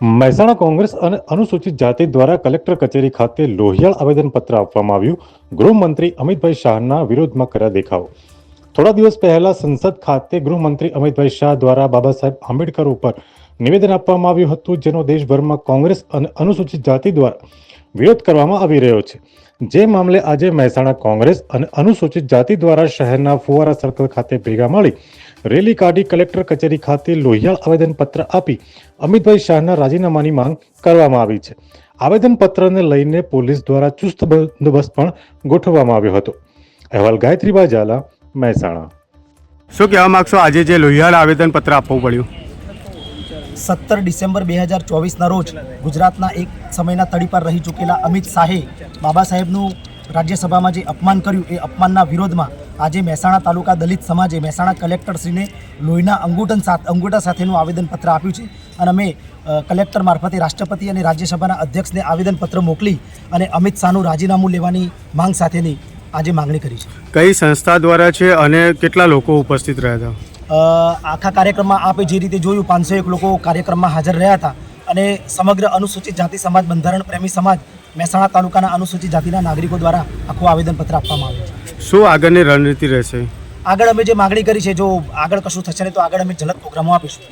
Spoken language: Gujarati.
મહેસાણા કોંગ્રેસ અને અનુસૂચિત જાતિ દ્વારા કલેક્ટર કચેરી ખાતે લોહિયાળ આવેદનપત્ર આપવામાં આવ્યું. ગૃહમંત્રી અમિતભાઈ શાહના વિરોધમાં કર્યા દેખાવો. થોડા દિવસ પહેલા સંસદ ખાતે ગૃહમંત્રી અમિતભાઈ શાહ દ્વારા બાબા સાહેબ આંબેડકર ઉપર નિવેદન આપવામાં આવ્યું હતું, જેનો દેશભરમાં કોંગ્રેસ અને અનુસૂચિત જાતિ દ્વારા વિરોધ કરવામાં આવી રહ્યો છે. જે મામલે આજે મહેસાણા કોંગ્રેસ અને અનુસૂચિત જાતિ દ્વારા શહેરના ફુવારા સર્કલ ખાતે ભેગા મળી રેલી કાઢી કલેક્ટર કચેરી ખાતે લોહિયાળ આવેદનપત્ર આપી અમિતભાઈ શાહના રાજીનામાની માંગ કરવામાં આવી છે. આવેદનપત્રને લઈને પોલીસ દ્વારા ચુસ્ત બંદોબસ્ત પણ ગોઠવવામાં આવ્યો હતો. અહેવાલ ગાયત્રી બાજાલા મહેસાણા. શું કહેવા માગશો? આજે જે લોહિયાળ આવેદનપત્ર આપવું પડ્યું? સત્તર ડિસેમ્બર બે હજાર ચોવીસના રોજ ગુજરાતના એક સમયના તળી પર રહી ચૂકેલા અમિત શાહે બાબા સાહેબનું રાજ્યસભામાં જે અપમાન કર્યું એ અપમાનના વિરોધમાં આજે મહેસાણા તાલુકા દલિત સમાજે મહેસાણા કલેક્ટરશ્રીને લોહીના અંગૂઠન સાથે અંગૂઠા સાથેનું આવેદનપત્ર આપ્યું છે. અને અમે કલેક્ટર મારફતે રાષ્ટ્રપતિ અને રાજ્યસભાના અધ્યક્ષને આવેદનપત્ર મોકલી અને અમિત શાહનું રાજીનામું લેવાની માંગ સાથેની આજે માંગણી કરી છે. કઈ સંસ્થા દ્વારા છે અને કેટલા લોકો ઉપસ્થિત રહ્યા હતા? આખા કાર્યક્રમમાં આપે જે રીતે જોયું પાંચસો એક લોકો કાર્યક્રમમાં હાજર રહ્યા હતા. અને સમગ્ર અનુસૂચિત જાતિ સમાજ બંધારણ પ્રેમી સમાજ મહેસાણા તાલુકાના અનુસૂચિત જાતિના નાગરિકો દ્વારા આખું આવેદનપત્ર આપવામાં આવ્યું. શું આગળની રણનીતિ રહેશે? આગળ અમે જે માગણી કરી છે, જો આગળ કશું થશે ને તો આગળ અમે જલદ પ્રોગ્રામો આપીશું.